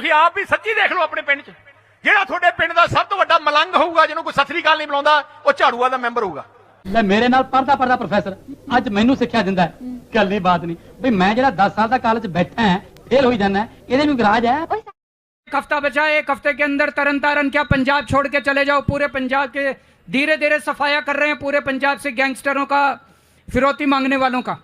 ਤੁਸੀਂ ਆਪ ਵੀ ਸੱਚੀ ਦੇਖ ਲਓ ਆਪਣੇ ਪਿੰਡ 'ਚ ਜਿਹੜਾ ਤੁਹਾਡੇ ਪਿੰਡ ਦਾ ਸਭ ਤੋਂ ਵੱਡਾ ਮਲੰਗ ਹੋਊਗਾ ਜਿਹਨੂੰ ਕੋਈ ਸਤਰੀ ਗੱਲ ਨਹੀਂ ਬੁਲਾਉਂਦਾ ਉਹ ਝਾੜੂਆ ਦਾ ਮੈਂਬਰ ਹੋਊਗਾ ਲੈ ਮੇਰੇ ਨਾਲ ਪੜਦਾ ਪੜਦਾ ਪ੍ਰੋਫੈਸਰ ਅੱਜ ਮੈਨੂੰ ਸਿੱਖਿਆ ਦਿੰਦਾ ਹੈ ਕੱਲੀ ਬਾਤ ਨਹੀਂ ਬਈ ਮੈਂ ਜਿਹੜਾ 10 ਸਾਲ ਦਾ ਕਾਲਜ ਬੈਠਾ ਹਾਂ ਫੇਲ ਹੋਈ ਜਾਂਦਾ ਇਹਦੇ ਨੂੰ ਗਰਾਜ ਹੈ एक हफ्ता बचा है एक हफ्ते के अंदर तरन तारन क्या पंजाब छोड़ के चले जाओ पूरे पंजाब के धीरे धीरे सफाया कर रहे हैं पूरे पंजाब से गैंगस्टरों का फिरौती मांगने वालों का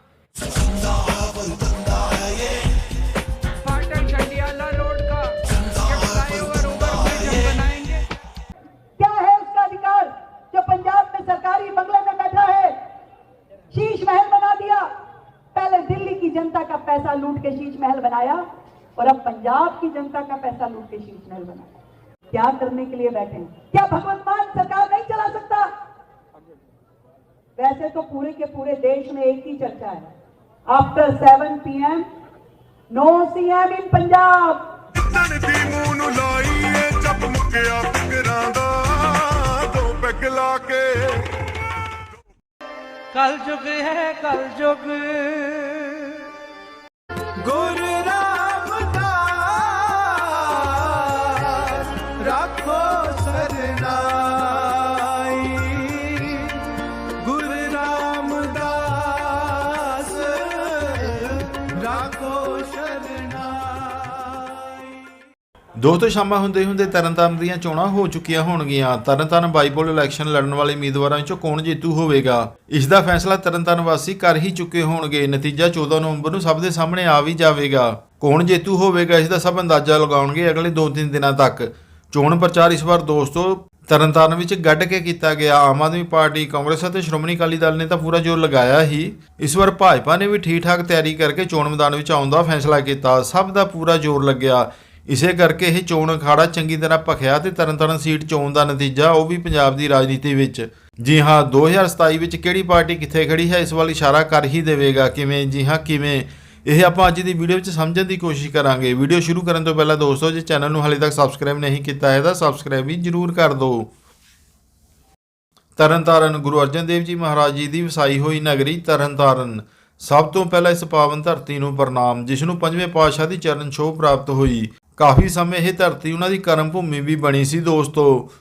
सरकारी बंगले में बैठा है। शीश महल बना दिया। पहले दिल्ली की जनता का पैसा लूट के शीश महल बनाया और अब पंजाब की जनता का पैसा लूट के शीश महल बनाया। क्या करने के लिए बैठे क्या भगवंत मान सरकार नहीं चला सकता? वैसे तो पूरे के पूरे देश में एक ही चर्चा है। After seven P M no C M in Punjab ਲਾ ਕੇ। ਕਲ ਯੁਗ ਹੈ ਕਲ ਯੁਗ। ਗੁਰ ਦੋਸਤੋ ਸ਼ਾਮਾਂ ਹੁੰਦੇ ਹੁੰਦੇ ਤਰਨਤਾਰਨ ਦੀਆਂ ਚੋਣਾਂ ਹੋ ਚੁੱਕੀਆਂ ਹੋਣਗੀਆਂ। ਤਰਨਤਾਰਨ ਬਾਈਪੋਲ ਇਲੈਕਸ਼ਨ ਲੜਨ ਵਾਲੇ ਉਮੀਦਵਾਰਾਂ ਵਿੱਚੋਂ ਕੌਣ ਜੇਤੂ ਹੋਵੇਗਾ? ਇਸ ਦਾ ਫੈਸਲਾ ਤਰਨਤਾਰਨ ਵਾਸੀ ਕਰ ਹੀ ਚੁੱਕੇ ਹੋਣਗੇ। ਨਤੀਜਾ 14 ਨਵੰਬਰ ਨੂੰ ਸਭ ਦੇ ਸਾਹਮਣੇ ਆ ਵੀ ਜਾਵੇਗਾ। ਕੌਣ ਜੇਤੂ ਹੋਵੇਗਾ, ਇਸ ਦਾ ਸਭ ਅੰਦਾਜ਼ਾ ਲਗਾਉਣਗੇ ਅਗਲੇ 2-3 ਦਿਨਾਂ ਤੱਕ। ਚੋਣ ਪ੍ਰਚਾਰ ਇਸ ਵਾਰ ਦੋਸਤੋ ਤਰਨਤਾਰਨ ਵਿੱਚ ਗੱਡ ਕੇ ਕੀਤਾ ਗਿਆ। ਆਮ ਆਦਮੀ ਪਾਰਟੀ, ਕਾਂਗਰਸ ਅਤੇ ਸ਼੍ਰੋਮਣੀ ਅਕਾਲੀ ਦਲ ਨੇ ਤਾਂ ਪੂਰਾ ਜ਼ੋਰ ਲਗਾਇਆ ਹੀ। ਇਸ ਵਾਰ ਭਾਜਪਾ ਨੇ ਵੀ ਠੀਕ ਠਾਕ ਤਿਆਰੀ ਕਰਕੇ ਚੋਣ ਮੈਦਾਨ ਵਿੱਚ ਆਉਣ ਦਾ ਫੈਸਲਾ ਕੀਤਾ। ਸਭ ਦਾ ਪੂਰਾ ਜ਼ੋਰ ਲੱਗਿਆ। ਇਸੇ ਕਰਕੇ ਇਹ ਚੋਣ ਅਖਾੜਾ ਚੰਗੀ ਤਰ੍ਹਾਂ ਭਖਿਆ ਤੇ ਤਰਨਤਾਰਨ ਸੀਟ ਚੋਣ ਦਾ ਨਤੀਜਾ, ਉਹ ਵੀ ਪੰਜਾਬ ਦੀ ਰਾਜਨੀਤੀ ਵਿੱਚ। ਜੀ ਹਾਂ 2027 ਵਿੱਚ ਕਿਹੜੀ ਪਾਰਟੀ ਕਿੱਥੇ ਖੜੀ ਹੈ, ਇਸ ਵੱਲ ਇਸ਼ਾਰਾ ਕਰ ਹੀ ਦੇਵੇਗਾ। ਕਿਵੇਂ? ਜੀ ਹਾਂ, ਕਿਵੇਂ? ਇਹ ਆਪਾਂ ਅੱਜ ਦੀ ਵੀਡੀਓ ਵਿੱਚ ਸਮਝਣ ਦੀ ਕੋਸ਼ਿਸ਼ ਕਰਾਂਗੇ। ਵੀਡੀਓ ਸ਼ੁਰੂ ਕਰਨ ਤੋਂ ਪਹਿਲਾਂ ਦੋਸਤੋ, ਜੇ ਚੈਨਲ ਨੂੰ ਹਾਲੇ ਤੱਕ ਸਬਸਕ੍ਰਾਈਬ ਨਹੀਂ ਕੀਤਾ ਹੈ, ਤਾਂ ਸਬਸਕ੍ਰਾਈਬ ਵੀ ਜਰੂਰ ਕਰ ਦਿਓ। ਤਰਨਤਾਰਨ, ਗੁਰੂ ਅਰਜਨ ਦੇਵ ਜੀ ਮਹਾਰਾਜ ਜੀ ਦੀ ਵਸਾਈ ਹੋਈ ਨਗਰੀ ਤਰਨਤਾਰਨ। ਸਭ ਤੋਂ ਪਹਿਲਾਂ ਇਸ ਪਾਵਨ ਧਰਤੀ ਨੂੰ ਪ੍ਰਣਾਮ, ਜਿਸ ਨੂੰ ਪੰਜਵੇਂ ਪਾਤਸ਼ਾਹ ਦੀ ਚਰਨ ਛੋਹ ਪ੍ਰਾਪਤ ਹੋਈ। ਕਾਫੀ ਸਮੇਂ ਇਹ ਧਰਤੀ ਉਹਨਾਂ ਦੀ ਕਰਮ ਭੂਮੀ ਵੀ ਬਣੀ ਸੀ ਦੋਸਤੋ।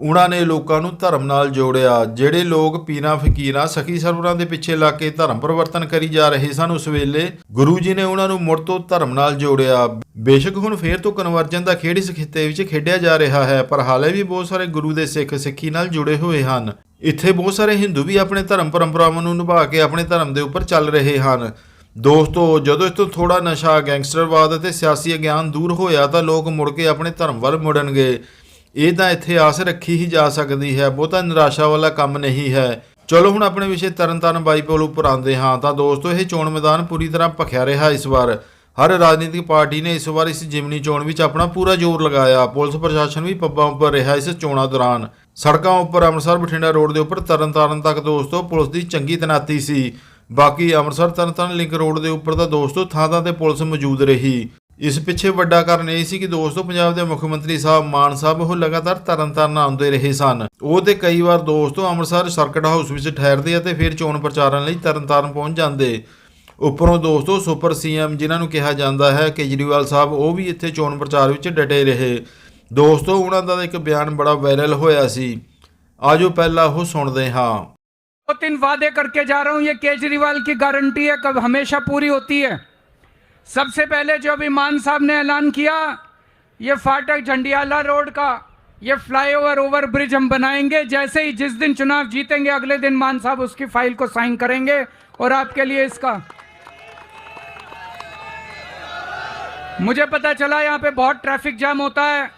ਉਹਨਾਂ ਨੇ ਲੋਕਾਂ ਨੂੰ ਧਰਮ ਨਾਲ ਜੋੜਿਆ। ਜਿਹੜੇ ਲੋਕ ਪੀਰਾਂ, ਫਕੀਰਾਂ, ਸਖੀ ਸਰਵਰਾਂ ਦੇ ਪਿੱਛੇ ਲੱਗ ਕੇ ਧਰਮ ਪਰਿਵਰਤਨ ਕਰੀ ਜਾ ਰਹੇ ਸਨ, ਉਸ ਵੇਲੇ ਗੁਰੂ ਜੀ ਨੇ ਉਹਨਾਂ ਨੂੰ ਮੁੜ ਤੋਂ ਧਰਮ ਨਾਲ ਜੋੜਿਆ। ਬੇਸ਼ੱਕ ਹੁਣ ਫੇਰ ਤੋਂ ਕਨਵਰਜਨ ਦਾ ਖੇਡ ਇਸ ਖਿੱਤੇ ਵਿੱਚ ਖੇਡਿਆ ਜਾ ਰਿਹਾ ਹੈ, ਪਰ ਹਾਲੇ ਵੀ ਬਹੁਤ ਸਾਰੇ ਗੁਰੂ ਦੇ ਸਿੱਖ ਸਿੱਖੀ ਨਾਲ ਜੁੜੇ ਹੋਏ ਹਨ। ਇੱਥੇ ਬਹੁਤ ਸਾਰੇ ਹਿੰਦੂ ਵੀ ਆਪਣੇ ਧਰਮ ਪਰੰਪਰਾਵਾਂ ਨੂੰ ਨਿਭਾ ਕੇ ਆਪਣੇ ਧਰਮ ਦੇ ਉੱਪਰ ਚੱਲ ਰਹੇ ਹਨ। ਦੋਸਤੋ, ਜਦੋਂ ਇਸ ਤੋਂ ਥੋੜਾ ਨਸ਼ਾ ਗੈਂਗਸਟਰਵਾਦ ਅਤੇ ਸਿਆਸੀ ਅਗਿਆਨ ਦੂਰ ਹੋਇਆ ਤਾਂ ਲੋਕ ਮੁੜ ਕੇ ਆਪਣੇ ਧਰਮ ਵੱਲ ਮੁੜਨਗੇ। ਇਹ ਤਾਂ ਇੱਥੇ ਆਸ ਰੱਖੀ ਹੀ ਜਾ ਸਕਦੀ ਹੈ, ਬਹੁਤਾ ਨਿਰਾਸ਼ਾ ਵਾਲਾ ਕੰਮ ਨਹੀਂ ਹੈ। ਚਲੋ, ਹੁਣ ਆਪਣੇ ਵਿਸ਼ੇ ਤਰਨਤਾਰਨ ਬਾਈਪੋਲ ਉੱਪਰ ਆਉਂਦੇ ਹਾਂ। ਤਾਂ ਦੋਸਤੋ, ਇਹ ਚੋਣ ਮੈਦਾਨ ਪੂਰੀ ਤਰ੍ਹਾਂ ਭਖਿਆ ਰਿਹਾ ਇਸ ਵਾਰ। ਹਰ ਰਾਜਨੀਤਿਕ ਪਾਰਟੀ ਨੇ ਇਸ ਵਾਰ ਇਸ ਜਿਮਨੀ ਚੋਣ ਵਿੱਚ ਆਪਣਾ ਪੂਰਾ ਜ਼ੋਰ ਲਗਾਇਆ। ਪੁਲਿਸ ਪ੍ਰਸ਼ਾਸਨ ਵੀ ਪੱਬਾਂ ਉੱਪਰ ਰਿਹਾ ਇਸ ਚੋਣਾਂ ਦੌਰਾਨ। ਸੜਕਾਂ ਉੱਪਰ ਅੰਮ੍ਰਿਤਸਰ ਬਠਿੰਡਾ ਰੋਡ ਦੇ ਉੱਪਰ ਤਰਨਤਾਰਨ ਤੱਕ ਦੋਸਤੋ, ਪੁਲਿਸ ਦੀ ਚੰਗੀ ਤੈਨਾਤੀ ਸੀ। ਬਾਕੀ ਅੰਮ੍ਰਿਤਸਰ ਤਰਨਤਾਰਨ ਲਿੰਕ ਰੋਡ ਦੇ ਉੱਪਰ ਤਾਂ ਦੋਸਤੋ ਥਾਂ ਥਾਂ ਤੇ ਪੁਲਿਸ ਮੌਜੂਦ ਰਹੀ। ਇਸ ਪਿੱਛੇ ਵੱਡਾ ਕਾਰਨ ਇਹ ਸੀ ਕਿ ਦੋਸਤੋ ਪੰਜਾਬ ਦੇ ਮੁੱਖ ਮੰਤਰੀ ਸਾਹਿਬ ਮਾਨ ਸਾਹਿਬ ਉਹ ਲਗਾਤਾਰ ਤਰਨਤਾਰਨ ਆਉਂਦੇ ਰਹੇ ਸਨ। ਉਹ ਤੇ ਕਈ ਵਾਰ ਦੋਸਤੋ ਅੰਮ੍ਰਿਤਸਰ ਸਰਕਟ ਹਾਊਸ ਵਿੱਚ ਠਹਿਰਦੇ ਅਤੇ ਫਿਰ ਚੋਣ ਪ੍ਰਚਾਰਨ ਲਈ ਤਰਨਤਾਰਨ ਪਹੁੰਚ ਜਾਂਦੇ। ਉੱਪਰੋਂ ਦੋਸਤੋ ਸੁਪਰ ਸੀਐਮ ਜਿਨ੍ਹਾਂ ਨੂੰ ਕਿਹਾ ਜਾਂਦਾ ਹੈ, ਕੇਜਰੀਵਾਲ ਸਾਹਿਬ ਉਹ ਵੀ ਇੱਥੇ ਚੋਣ ਪ੍ਰਚਾਰ ਵਿੱਚ ਡਟੇ ਰਹੇ। ਦੋਸਤੋ ਉਹਨਾਂ ਦਾ ਇੱਕ ਬਿਆਨ ਬੜਾ ਵਾਇਰਲ ਹੋਇਆ ਸੀ। ਆਜੋ ਪਹਿਲਾਂ ਉਹ ਸੁਣਦੇ ਹਾਂ। दो तीन वादे करके जा रहा हूँ, ये केजरीवाल की गारंटी है, कब हमेशा पूरी होती है। सबसे पहले जो अभी मान साहब ने ऐलान किया, ये फाटक झंडियाला रोड का, ये फ्लाईओवर ओवर ब्रिज हम बनाएँगे, जैसे ही जिस दिन चुनाव जीतेंगे, अगले दिन मान साहब उसकी फ़ाइल को साइन करेंगे, और आपके लिए इसका। मुझे पता चला, यहाँ पे बहुत ट्रैफ़िक जाम होता है,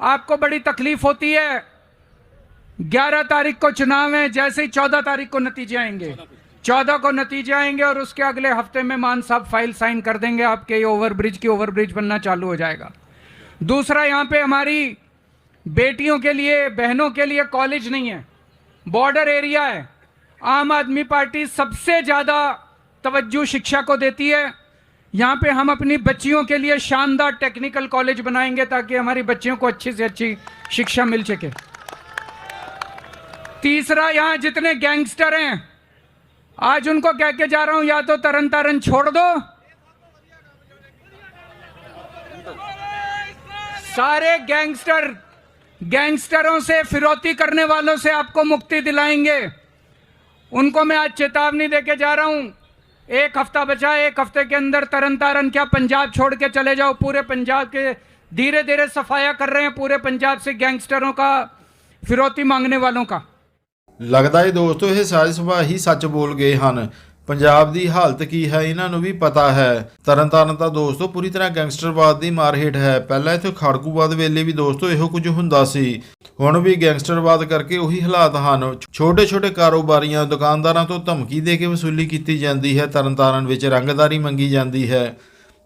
आपको बड़ी तकलीफ़ होती है ग्यारह तारीख को चुनाव है, जैसे ही चौदह तारीख को नतीजे आएँगे। चौदह को नतीजे आएँगे और उसके अगले हफ़्ते में मान साहब फ़ाइल साइन कर देंगे, आपके ये ओवर ब्रिज की ओवरब्रिज बनना चालू हो जाएगा। दूसरा, यहाँ पे हमारी बेटियों के लिए, बहनों के लिए कॉलेज नहीं है बॉर्डर एरिया है। आम आदमी पार्टी सबसे ज़्यादा तवज्जो शिक्षा को देती है। यहाँ पे हम अपनी बच्चियों के लिए शानदार टेक्निकल कॉलेज बनाएँगे ताकि हमारी बच्चियों को अच्छी से अच्छी शिक्षा मिल सके। तीसरा यहाँ जितने गैंगस्टर हैं, आज उनको कह के जा रहा हूँ, या तो तरन तारन छोड़ दो। सारे गैंगस्टर, गैंगस्टरों से, फिरौती करने वालों से आपको मुक्ति दिलाएँगे। उनको मैं आज चेतावनी देके जा रहा हूँ, एक हफ़्ता बचा, एक हफ़्ते के अंदर तरन तारन क्या पंजाब छोड़ के चले जाओ, पूरे पंजाब के धीरे धीरे सफाया कर रहे हैं, पूरे पंजाब से गैंगस्टरों का, फिरौती मांगने वालों का। ਲੱਗਦਾ ਏ ਦੋਸਤੋ, ਇਹ ਸਾਜ਼ ਸੁਭਾਅ ਹੀ ਸੱਚ ਬੋਲ ਗਏ ਹਨ। ਪੰਜਾਬ ਦੀ ਹਾਲਤ ਕੀ ਹੈ, ਇਹਨਾਂ ਨੂੰ ਵੀ ਪਤਾ ਹੈ। ਤਰਨਤਾਰਨ ਤਾਂ ਦੋਸਤੋ, ਪੂਰੀ ਤਰ੍ਹਾਂ ਗੈਂਗਸਟਰਵਾਦ ਦੀ ਮਾਰ ਹੇਠ ਹੈ। ਪਹਿਲਾਂ ਇੱਥੇ ਖੜਕੂਵਾਦ ਵੇਲੇ ਵੀ ਦੋਸਤੋ, ਇਹੋ ਕੁਝ ਹੁੰਦਾ ਸੀ। ਹੁਣ ਵੀ ਗੈਂਗਸਟਰਵਾਦ ਕਰਕੇ ਉਹੀ ਹਾਲਾਤ ਹਨ। ਛੋਟੇ ਛੋਟੇ ਕਾਰੋਬਾਰੀਆਂ, ਦੁਕਾਨਦਾਰਾਂ ਤੋਂ ਧਮਕੀ ਦੇ ਕੇ ਵਸੂਲੀ ਕੀਤੀ ਜਾਂਦੀ ਹੈ। ਤਰਨਤਾਰਨ ਵਿੱਚ ਰੰਗਦਾਰੀ ਮੰਗੀ ਜਾਂਦੀ ਹੈ।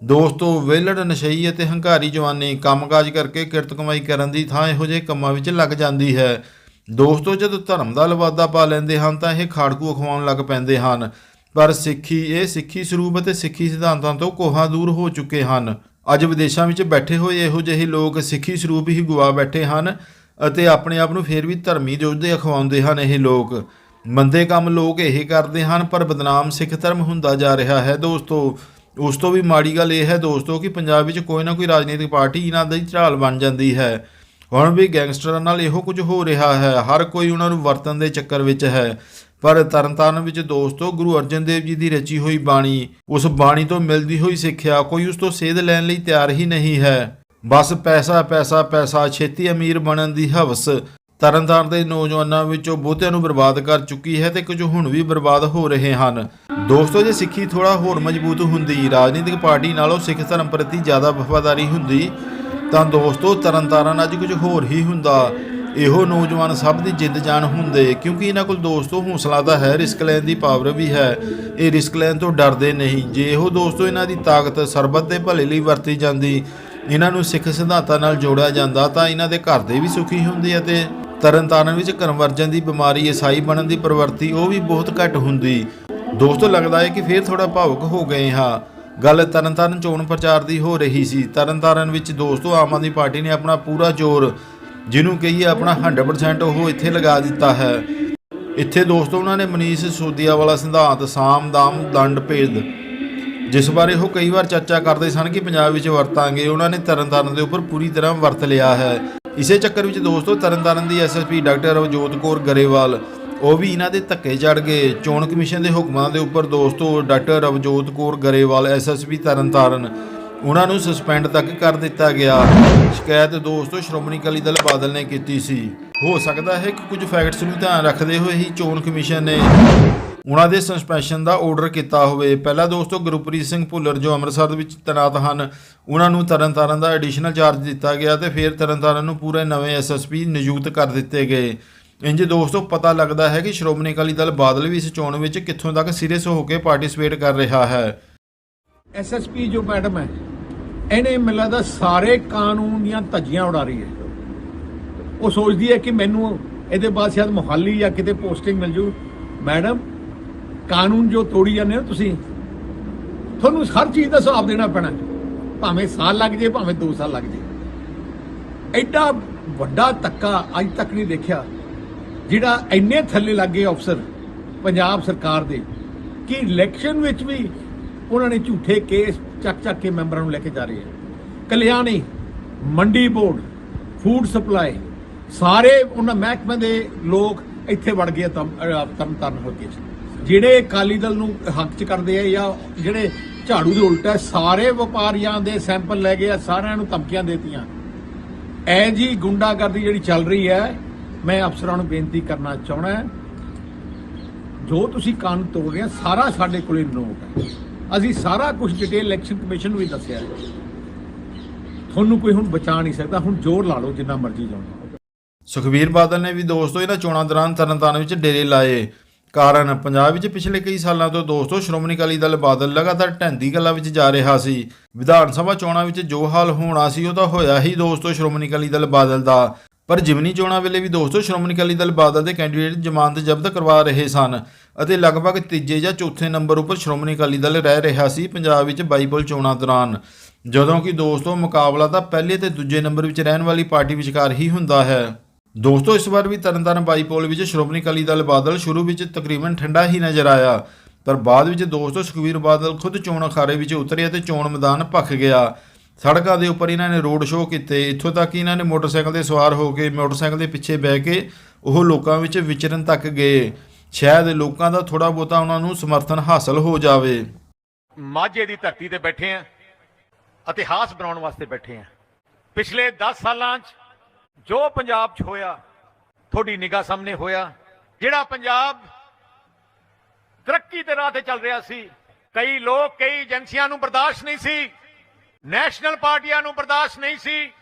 ਦੋਸਤੋ ਵਿਹਲੜ ਨਸ਼ਈ ਅਤੇ ਹੰਕਾਰੀ ਜਵਾਨੀ ਕੰਮਕਾਜ ਕਰਕੇ ਕਿਰਤ ਕਮਾਈ ਕਰਨ ਦੀ ਥਾਂ ਇਹੋ ਜਿਹੇ ਕੰਮਾਂ ਵਿੱਚ ਲੱਗ ਜਾਂਦੀ ਹੈ। ਦੋਸਤੋ, ਜਦੋਂ ਧਰਮ ਦਾ ਲਵਾਦਾ ਪਾ ਲੈਂਦੇ ਹਨ, ਤਾਂ ਇਹ ਖਾੜਕੂ ਅਖਵਾਉਣ ਲੱਗ ਪੈਂਦੇ ਹਨ। ਪਰ ਸਿੱਖੀ, ਇਹ ਸਿੱਖੀ ਸਰੂਪ ਅਤੇ ਸਿੱਖੀ ਸਿਧਾਂਤਾਂ ਤੋਂ ਕੋਹਾਂ ਦੂਰ ਹੋ ਚੁੱਕੇ ਹਨ। ਅੱਜ ਵਿਦੇਸ਼ਾਂ ਵਿੱਚ ਬੈਠੇ ਹੋਏ ਇਹੋ ਜਿਹੇ ਲੋਕ ਸਿੱਖੀ ਸਰੂਪ ਹੀ ਗਵਾ ਬੈਠੇ ਹਨ ਅਤੇ ਆਪਣੇ ਆਪ ਨੂੰ ਫੇਰ ਵੀ ਧਰਮੀ ਯੋਧੇ ਅਖਵਾਉਂਦੇ ਹਨ ਇਹ ਲੋਕ। ਮੰਦੇ ਕੰਮ ਲੋਕ ਇਹ ਕਰਦੇ ਹਨ, ਪਰ ਬਦਨਾਮ ਸਿੱਖ ਧਰਮ ਹੁੰਦਾ ਜਾ ਰਿਹਾ ਹੈ। ਦੋਸਤੋ, ਉਸ ਤੋਂ ਵੀ ਮਾੜੀ ਗੱਲ ਇਹ ਹੈ ਦੋਸਤੋ, ਕਿ ਪੰਜਾਬ ਵਿੱਚ ਕੋਈ ਨਾ ਕੋਈ ਰਾਜਨੀਤਿਕ ਪਾਰਟੀ ਇਹਨਾਂ ਦੀ ਝਾਲ ਬਣ ਜਾਂਦੀ ਹੈ। ਹੁਣ ਵੀ ਗੈਂਗਸਟਰਾਂ ਨਾਲ ਇਹੋ ਕੁਝ ਹੋ ਰਿਹਾ ਹੈ, ਹਰ ਕੋਈ ਉਹਨਾਂ ਨੂੰ ਵਰਤਣ ਦੇ ਚੱਕਰ ਵਿੱਚ ਹੈ। ਪਰ ਤਰਨਤਾਰਨ ਵਿੱਚ ਦੋਸਤੋ, ਗੁਰੂ ਅਰਜਨ ਦੇਵ ਜੀ ਦੀ ਰਚੀ ਹੋਈ ਬਾਣੀ, ਉਸ ਬਾਣੀ ਤੋਂ ਮਿਲਦੀ ਹੋਈ ਸਿੱਖਿਆ ਕੋਈ ਉਸ ਤੋਂ ਸੇਧ ਲੈਣ ਲਈ ਤਿਆਰ ਹੀ ਨਹੀਂ ਹੈ। ਬਸ ਪੈਸਾ ਪੈਸਾ ਪੈਸਾ, ਛੇਤੀ ਅਮੀਰ ਬਣਨ ਦੀ ਹਵਸ। ਤਰਨਤਾਰਨ ਦੇ ਨੌਜਵਾਨਾਂ ਵਿੱਚੋਂ ਬਹੁਤਿਆਂ ਨੂੰ ਬਰਬਾਦ ਕਰ ਚੁੱਕੀ ਹੈ ਤੇ ਕੁਝ ਹੁਣ ਵੀ ਬਰਬਾਦ ਹੋ ਰਹੇ ਹਨ। ਦੋਸਤੋ, ਜੇ ਸਿੱਖੀ ਥੋੜਾ ਹੋਰ ਮਜ਼ਬੂਤ ਹੁੰਦੀ, ਰਾਜਨੀਤਿਕ ਪਾਰਟੀ ਨਾਲੋਂ ਸਿੱਖ ਧਰਮ ਪ੍ਰਤੀ ਜ਼ਿਆਦਾ ਵਫਾਦਾਰੀ ਹੁੰਦੀ ਤਾਂ ਦੋਸਤੋ ਤਰਨਤਾਰਨ ਅੱਜ ਕੁਝ ਹੋਰ ਹੀ ਹੁੰਦਾ। ਇਹੋ ਨੌਜਵਾਨ ਸਭ ਦੀ ਜਿੱਦ ਜਾਨ ਹੁੰਦੇ, ਕਿਉਂਕਿ ਇਹਨਾਂ ਕੋਲ ਦੋਸਤੋ ਹੌਸਲਾ ਤਾਂ ਹੈ, ਰਿਸਕ ਲੈਣ ਦੀ ਪਾਵਰ ਵੀ ਹੈ। ਇਹ ਰਿਸਕ ਲੈਣ ਤੋਂ ਡਰਦੇ ਨਹੀਂ। ਜੇ ਇਹੋ ਦੋਸਤੋ ਇਹਨਾਂ ਦੀ ਤਾਕਤ, ਸਰਬਤ ਦੇ ਭਲੇ ਲਈ ਵਰਤੀ ਜਾਂਦੀ, ਇਹਨਾਂ ਨੂੰ ਸਿੱਖ ਸਿਧਾਂਤਾਂ ਨਾਲ ਜੋੜਿਆ ਜਾਂਦਾ, ਤਾਂ ਇਹਨਾਂ ਦੇ ਘਰ ਦੇ ਵੀ ਸੁਖੀ ਹੁੰਦੇ ਅਤੇ ਤਰਨਤਾਰਨ ਵਿੱਚ ਕਨਵਰਜਨ ਦੀ ਬਿਮਾਰੀ, ਈਸਾਈ ਬਣਨ ਦੀ ਪ੍ਰਵਰਤੀ, ਉਹ ਵੀ ਬਹੁਤ ਘੱਟ ਹੁੰਦੀ। ਦੋਸਤੋ ਲੱਗਦਾ ਹੈ ਕਿ ਫੇਰ ਥੋੜਾ ਭਾਵੁਕ ਹੋ ਗਏ ਹਾਂ। ਗੱਲ ਤਰਨਤਾਰਨ ਚੋਣ ਪ੍ਰਚਾਰ ਦੀ ਹੋ ਰਹੀ ਸੀ। ਤਰਨਤਾਰਨ ਵਿੱਚ ਦੋਸਤੋ, ਆਮ ਆਦਮੀ ਪਾਰਟੀ ਨੇ ਆਪਣਾ ਪੂਰਾ ਜ਼ੋਰ, ਜਿਹਨੂੰ ਕਹੀਏ ਆਪਣਾ 100% ਉਹ ਇੱਥੇ ਲਗਾ ਦਿੱਤਾ ਹੈ। ਇੱਥੇ ਦੋਸਤੋ, ਉਹਨਾਂ ਨੇ ਮਨੀਸ਼ ਸੋਦੀਆ ਵਾਲਾ ਸਿਧਾਂਤ, ਸਾਮ ਦਾਮ ਦੰਡ ਭੇਦ, ਜਿਸ ਬਾਰੇ ਉਹ ਕਈ ਵਾਰ ਚਰਚਾ ਕਰਦੇ ਸਨ ਕਿ ਪੰਜਾਬ ਵਿੱਚ ਵਰਤਾਂਗੇ। ਉਹਨਾਂ ਨੇ ਤਰਨਤਾਰਨ ਦੇ ਉੱਪਰ ਪੂਰੀ ਤਰ੍ਹਾਂ ਵਰਤ ਲਿਆ ਹੈ। ਇਸੇ ਚੱਕਰ ਵਿੱਚ ਦੋਸਤੋ, ਤਰਨਤਾਰਨ ਦੀ ਐਸਐਸਪੀ ਡਾਕਟਰ ਅਵਜੋਤ ਕੌਰ ਗਰੇਵਾਲ ਉਹ ਵੀ ਇਹਨਾਂ ਦੇ ਧੱਕੇ ਚੜ ਗਏ। ਚੋਣ ਕਮਿਸ਼ਨ ਦੇ ਹੁਕਮਾਂ ਦੇ ਉੱਪਰ ਦੋਸਤੋ ਡਾਕਟਰ ਰਵਜੋਤ ਕੌਰ ਗਰੇਵਾਲ ਐਸਐਸਪੀ ਤਰਨਤਾਰਨ, ਉਹਨਾਂ ਨੂੰ ਸਸਪੈਂਡ ਤੱਕ ਕਰ ਦਿੱਤਾ ਗਿਆ। ਸ਼ਿਕਾਇਤ ਦੋਸਤੋ ਸ਼੍ਰੋਮਣੀ ਅਕਾਲੀ ਦਲ ਬਾਦਲ ਨੇ ਕੀਤੀ ਸੀ। ਹੋ ਸਕਦਾ ਹੈ ਕਿ ਕੁਝ ਫੈਕਟਸ ਨੂੰ ਧਿਆਨ ਰੱਖਦੇ ਹੋਏ ਹੀ ਚੋਣ ਕਮਿਸ਼ਨ ਨੇ ਉਹਨਾਂ ਦੇ ਸਸਪੈਂਸ਼ਨ ਦਾ ਆਰਡਰ ਕੀਤਾ ਹੋਵੇ। ਪਹਿਲਾਂ ਦੋਸਤੋ ਗੁਰਪ੍ਰੀਤ ਸਿੰਘ ਭੁੱਲਰ ਜੋ ਅੰਮ੍ਰਿਤਸਰ ਦੇ ਵਿੱਚ ਤੈਨਾਤ ਹਨ, ਉਹਨਾਂ ਨੂੰ ਤਰਨਤਾਰਨ ਦਾ ਐਡੀਸ਼ਨਲ ਚਾਰਜ ਦਿੱਤਾ ਗਿਆ ਤੇ ਫਿਰ ਤਰਨਤਾਰਨ ਨੂੰ ਪੂਰੇ ਨਵੇਂ ਐਸਐਸਪੀ ਨਿਯੁਕਤ ਕਰ ਦਿੱਤੇ ਗਏ। ਇੰਜ ਦੋਸਤੋ ਪਤਾ ਲੱਗਦਾ ਹੈ ਕਿ ਸ਼੍ਰੋਮਣੀ ਅਕਾਲੀ ਦਲ ਬਾਦਲ ਵੀ ਇਸ ਚੋਣ ਵਿੱਚ ਕਿੱਥੋਂ ਤੱਕ ਸੀਰੀਅਸ ਹੋ ਕੇ ਪਾਰਟਿਸਿਪੇਟ ਕਰ ਰਿਹਾ ਹੈ। ਐਸਐਸਪੀ ਜੋ ਮੈਡਮ ਹੈ, ਇਹਨੇ ਮੈਨੂੰ ਲੱਗਦਾ ਸਾਰੇ ਕਾਨੂੰਨ ਦੀਆਂ ਧੱਜੀਆਂ ਉਡਾ ਰਹੀ ਹੈ। ਉਹ ਸੋਚਦੀ ਹੈ ਕਿ ਮੈਨੂੰ ਇਹਦੇ ਬਾਅਦ ਸ਼ਾਇਦ ਮੁਹਾਲੀ ਜਾਂ ਕਿਤੇ ਪੋਸਟਿੰਗ ਮਿਲ ਜੂ। ਮੈਡਮ, ਕਾਨੂੰਨ ਜੋ ਤੋੜੀ ਜਾਂਦੇ ਹੋ ਤੁਸੀਂ, ਤੁਹਾਨੂੰ ਹਰ ਚੀਜ਼ ਦਾ ਹਿਸਾਬ ਦੇਣਾ ਪੈਣਾ। ਭਾਵੇਂ ਸਾਲ ਲੱਗ ਜੇ, ਭਾਵੇਂ 2 ਸਾਲ ਲੱਗ ਜੇ। ਐਡਾ ਵੱਡਾ ਧੱਕਾ ਅੱਜ ਤੱਕ ਨਹੀਂ ਦੇਖਿਆ। ਜਿਹੜਾ ਇੰਨੇ ਥੱਲੇ ਲੱਗੇ ਅਫਸਰ ਪੰਜਾਬ ਸਰਕਾਰ ਦੇ, ਕਿ ਇਲੈਕਸ਼ਨ ਵਿੱਚ ਵੀ ਉਹਨਾਂ ਨੇ ਝੂਠੇ ਕੇਸ ਚੱਕ ਚੱਕ ਕੇ ਮੈਂਬਰਾਂ ਨੂੰ ਲੈ ਕੇ ਜਾ ਰਹੇ ਹੈ ਕਲਿਆਣੀ, ਮੰਡੀ ਬੋਰਡ, ਫੂਡ ਸਪਲਾਈ, ਸਾਰੇ ਉਹਨਾਂ ਮਹਿਕਮੇ ਦੇ ਲੋਕ ਇੱਥੇ ਵੜ ਗਏ ਤਮ ਤਰਨ ਤਾਰਨ ਹੋ ਕੇ। ਜਿਹੜੇ ਅਕਾਲੀ ਦਲ ਨੂੰ ਹੱਕ ਚ ਕਰਦੇ ਆ ਜਾਂ ਜਿਹੜੇ ਝਾੜੂ ਦੇ ਉਲਟ ਹੈ ਸਾਰੇ ਵਪਾਰੀਆਂ ਦੇ ਸੈਂਪਲ ਲੈ ਗਏ ਆ, ਸਾਰਿਆਂ ਨੂੰ ਧਮਕੀਆਂ ਦੇਤੀਆਂ। ਐ ਜੀ ਗੁੰਡਾਗਰਦੀ ਜਿਹੜੀ ਚੱਲ ਰਹੀ ਹੈ ਮੈਂ ਅਫਸਰਾਂ ਨੂੰ ਬੇਨਤੀ ਕਰਨਾ ਚਾਹਣਾ ਜੋ ਤੁਸੀਂ ਕਾਨੂੰਨ ਤੋੜ ਰਹੇ ਆ, ਸਾਰਾ ਸਾਡੇ ਕੋਲੇ ਨੋਟ ਹੈ। ਅਸੀਂ ਸਾਰਾ ਕੁਝ ਡਿਟੇਲ ਇਲੈਕਸ਼ਨ ਕਮਿਸ਼ਨ ਨੂੰ ਵੀ ਦੱਸਿਆ ਤੁਹਾਨੂੰ ਕੋਈ ਹੁਣ ਬਚਾ ਨਹੀਂ ਸਕਦਾ, ਹੁਣ ਜ਼ੋਰ ਲਾ ਲਓ, ਜਿੰਨਾ ਮਰਜ਼ੀ ਲਾਉਣਾ ਸੁਖਬੀਰ ਬਾਦਲ ਨੇ ਵੀ ਦੋਸਤੋ, ਇਹਨਾਂ ਚੋਣਾਂ ਦੌਰਾਨ ਤਰਨਤਾਰਨ ਵਿੱਚ ਡੇਰੇ ਲਾਏ। ਕਾਰਨ, ਪੰਜਾਬ ਵਿੱਚ ਪਿਛਲੇ ਕਈ ਸਾਲਾਂ ਤੋਂ ਦੋਸਤੋ, ਸ਼੍ਰੋਮਣੀ ਅਕਾਲੀ ਦਲ ਬਾਦਲ ਲਗਾਤਾਰ ਢਹਿੰਦੀ ਗੱਲਾਂ ਵਿੱਚ ਜਾ ਰਿਹਾ ਸੀ। ਵਿਧਾਨ ਸਭਾ ਚੋਣਾਂ ਵਿੱਚ ਜੋ ਹਾਲ ਹੋਣਾ ਸੀ, ਉਹ ਤਾਂ ਹੋਇਆ ਹੀ ਦੋਸਤੋ, ਸ਼੍ਰੋਮਣੀ ਅਕਾਲੀ ਦਲ ਬਾਦਲ ਦਾ। ਪਰ ਜਿਮਨੀ ਚੋਣਾਂ ਵੇਲੇ ਵੀ ਦੋਸਤੋ ਸ਼੍ਰੋਮਣੀ ਅਕਾਲੀ ਦਲ ਬਾਦਲ ਦੇ ਕੈਂਡੀਡੇਟ ਜ਼ਮਾਨਤ ਜ਼ਬਤ ਕਰਵਾ ਰਹੇ ਸਨ ਅਤੇ ਲਗਭਗ ਤੀਜੇ ਜਾਂ ਚੌਥੇ ਨੰਬਰ ਉੱਪਰ ਸ਼੍ਰੋਮਣੀ ਅਕਾਲੀ ਦਲ ਰਹਿ ਰਿਹਾ ਸੀ ਪੰਜਾਬ ਵਿੱਚ ਬਾਈਬਲ ਚੋਣਾਂ ਦੌਰਾਨ। ਜਦੋਂ ਕਿ ਦੋਸਤੋ ਮੁਕਾਬਲਾ ਤਾਂ ਪਹਿਲੇ ਤੇ ਦੂਜੇ ਨੰਬਰ ਵਿੱਚ ਰਹਿਣ ਵਾਲੀ ਪਾਰਟੀ ਵਿਚਕਾਰ ਹੀ ਹੁੰਦਾ ਹੈ। ਦੋਸਤੋ ਇਸ ਵਾਰ ਵੀ ਤਰਨਤਾਰਨ ਬਾਈਪੋਲ ਵਿੱਚ ਸ਼੍ਰੋਮਣੀ ਅਕਾਲੀ ਦਲ ਬਾਦਲ ਸ਼ੁਰੂ ਵਿੱਚ ਤਕਰੀਬਨ ਠੰਡਾ ਹੀ ਨਜ਼ਰ ਆਇਆ, ਪਰ ਬਾਅਦ ਵਿੱਚ ਦੋਸਤੋ ਸੁਖਵੀਰ ਬਾਦਲ ਖੁਦ ਚੋਣ ਅਖਾੜੇ ਵਿੱਚ ਉਤਰੇ ਅਤੇ ਚੋਣ ਮੈਦਾਨ ਭਖ ਗਿਆ। ਸੜਕਾਂ ਦੇ ਉੱਪਰ ਇਹਨਾਂ ਨੇ ਰੋਡ ਸ਼ੋਅ ਕੀਤੇ। ਇੱਥੋਂ ਤੱਕ ਕਿ ਇਹਨਾਂ ਨੇ ਮੋਟਰਸਾਈਕਲ ਤੇ ਸਵਾਰ ਹੋ ਕੇ ਮੋਟਰਸਾਈਕਲ ਦੇ ਪਿੱਛੇ ਬਹਿ ਕੇ ਉਹ ਲੋਕਾਂ ਵਿੱਚ ਵਿਚਰਨ ਤੱਕ ਗਏ। ਸ਼ਾਇਦ ਲੋਕਾਂ ਦਾ ਥੋੜਾ ਬਹੁਤਾ ਉਹਨਾਂ ਨੂੰ ਸਮਰਥਨ ਹਾਸਲ ਹੋ ਜਾਵੇ। ਮਾਝੇ ਦੀ ਧਰਤੀ ਤੇ ਬੈਠੇ ਆ, ਇਤਿਹਾਸ ਬਣਾਉਣ ਵਾਸਤੇ ਬੈਠੇ ਆ। ਪਿਛਲੇ 10 ਸਾਲਾਂ 'ਚ ਜੋ ਪੰਜਾਬ 'ਚ ਹੋਇਆ, ਤੁਹਾਡੀ ਨਿਗਾਹ ਸਾਹਮਣੇ ਹੋਇਆ, ਜਿਹੜਾ ਪੰਜਾਬ ਤਰੱਕੀ ਦੇ ਰਾਹ ਤੇ ਚੱਲ ਰਿਹਾ ਸੀ, ਕਈ ਲੋਕ, ਕਈ ਏਜੰਸੀਆਂ ਨੂੰ ਬਰਦਾਸ਼ਤ ਨਹੀਂ ਸੀ। ਨੈਸ਼ਨਲ ਪਾਰਟੀਆਂ ਨੂੰ ਬਰਦਾਸ਼ਤ ਨਹੀਂ ਸੀ।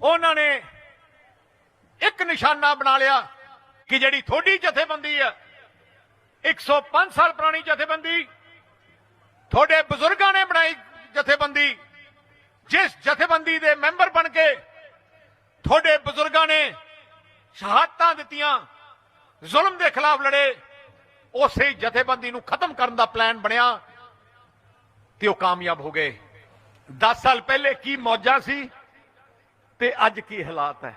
ਉਹਨਾਂ ਨੇ ਇੱਕ ਨਿਸ਼ਾਨਾ ਬਣਾ ਲਿਆ ਕਿ ਜਿਹੜੀ ਤੁਹਾਡੀ ਜਥੇਬੰਦੀ ਹੈ 105 ਸਾਲ ਪੁਰਾਣੀ ਜਥੇਬੰਦੀ, ਤੁਹਾਡੇ ਬਜ਼ੁਰਗਾਂ ਨੇ ਬਣਾਈ ਜਥੇਬੰਦੀ, ਜਿਸ ਜਥੇਬੰਦੀ ਦੇ ਮੈਂਬਰ ਬਣ ਕੇ ਤੁਹਾਡੇ ਬਜ਼ੁਰਗਾਂ ਨੇ ਸ਼ਹਾਦਤਾਂ ਦਿੱਤੀਆਂ, ਜ਼ੁਲਮ ਦੇ ਖਿਲਾਫ ਲੜੇ, ਉਸੇ ਜਥੇਬੰਦੀ ਨੂੰ ਖਤਮ ਕਰਨ ਦਾ ਪਲਾਨ ਬਣਿਆ ਤੇ ਉਹ ਕਾਮਯਾਬ ਹੋ ਗਏ। 10 ਸਾਲ ਪਹਿਲੇ ਕੀ ਮੌਜਾਂ ਸੀ ਤੇ ਅੱਜ ਕੀ ਹਾਲਾਤ ਹੈ?